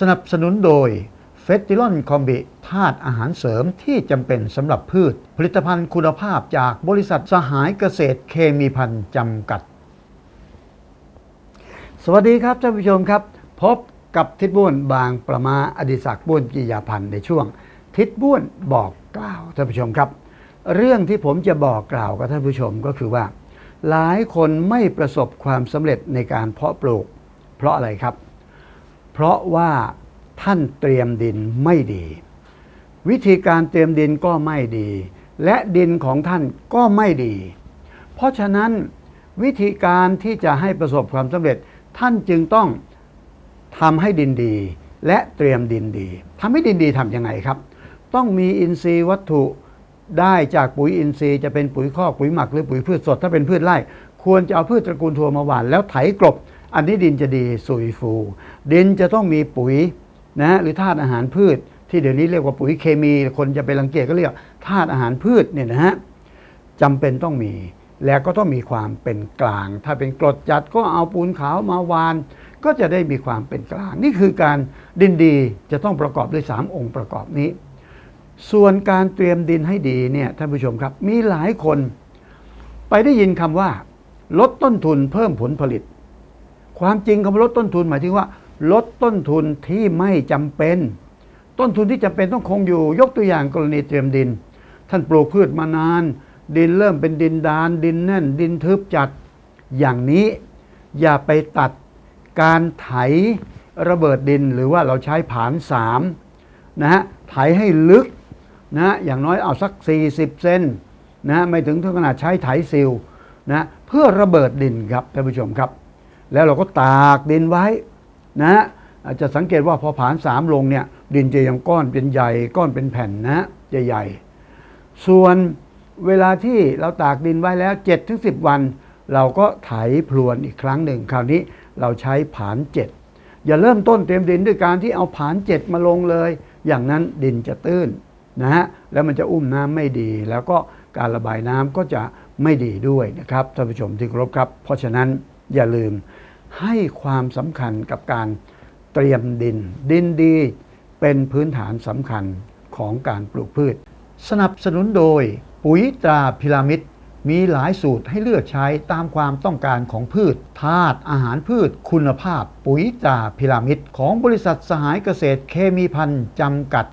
สนับสนุนโดยเฟสติลอนคอมบิธาตุอาหารเสริมที่จำเป็นสำหรับพืช ผลิตภัณฑ์คุณภาพจากบริษัทสหายเกษตรเคมีพันธ์จำกัด สวัสดีครับท่านผู้ชมครับ พบกับทิศบุญบางประมาอดิศักดิ์บุญกิยาพันธ์ในช่วง ทิศบุญบอกกล่าวท่านผู้ชมครับ เรื่องที่ผมจะบอกกล่าวกับท่านผู้ชมก็คือว่า หลายคนไม่ประสบความสำเร็จในการเพาะปลูก เพราะอะไรครับ เพราะว่าท่านเตรียมดินไม่ดี วิธีการเตรียมดินก็ไม่ดี และดินของท่านก็ไม่ดี เพราะฉะนั้นวิธีการที่จะให้ประสบความสำเร็จท่านจึงต้องทำให้ดินดี และเตรียมดินดีทำให้ดินดีทำยังไงครับ ต้องมีอินทรีย์วัตถุได้จากปุ๋ยอินทรีย์จะเป็นปุ๋ยคอกปุ๋ยหมักหรือปุ๋ยพืชสดถ้าเป็นพืชไร่ ควรจะเอาพืชตระกูลถั่วมาหว่านแล้วไถกลบ อันนี้ดินจะดีสุยฟู ดินจะต้องมีปุ๋ยนะฮะหรือธาตุอาหารพืช ที่เดี๋ยวนี้เรียกว่าปุ๋ยเคมี คนจะไปรังเกียจก็เรียกธาตุอาหารพืชเนี่ยนะฮะจำเป็นต้องมีแล้วก็ต้องมีความเป็นกลาง ถ้าเป็นกรดจัดก็เอาปูนขาวมาวาน ก็จะได้มีความเป็นกลาง นี่คือการดินดีจะต้องประกอบด้วย 3 องค์ประกอบนี้ ส่วนการเตรียมดินให้ดีเนี่ยท่านผู้ชมครับ มีหลายคน ไปได้ยินคำว่า ลดต้นทุนเพิ่มผลผลิต ความจริงคำว่าลดต้นทุนหมายถึงว่า ลดต้นทุนที่ไม่จำเป็น ต้นทุนที่จำเป็นต้องคงอยู่ ยกตัวอย่างกรณีเตรียมดิน ท่านปลูกพืชมานาน ดินเริ่มเป็นดินดาน ดินแน่น ดินทึบจัด อย่างนี้อย่าไปตัดการไถระเบิดดินหรือว่าเราใช้ผานสามนะฮะไถให้ลึกนะฮะอย่างน้อยเอาสัก 40 เซนนะฮะไม่ถึงถึงขนาดใช้ไถซิลนะเพื่อระเบิดดินครับท่านผู้ชมครับ แล้วเราก็ตากดินไว้นะฮะอาจจะสังเกตว่าพอผานสามลงเนี่ยดินจะยังก้อนเป็นใหญ่ก้อนเป็นแผ่นนะฮะจะใหญ่ ส่วนเวลาที่เราตากดินไว้แล้ว7ถึง10วัน เราก็ไถพรวนอีกครั้งหนึ่ง คราวนี้เราใช้ผานเจ็ดอย่าเริ่มต้นเตรียมดินด้วยการที่เอาผานเจ็ดมาลงเลย อย่างนั้นดินจะตื้นนะฮะแล้วมันจะอุ้มน้ำไม่ดี แล้วก็การระบายน้ำก็จะไม่ดีด้วยนะครับท่านผู้ชมที่เคารพครับ เพราะฉะนั้น อย่าลืมให้ความสำคัญกับการเตรียมดิน ดินดีเป็นพื้นฐานสำคัญของการปลูกพืช สนับสนุนโดย ปุ๋ยตราพิรามิดมีหลายสูตรให้เลือกใช้ตามความต้องการของพืชธาตุอาหารพืชคุณภาพ ปุ๋ยตราพิรามิดของบริษัทสหายเกษตรเคมีพันธ์จำกัด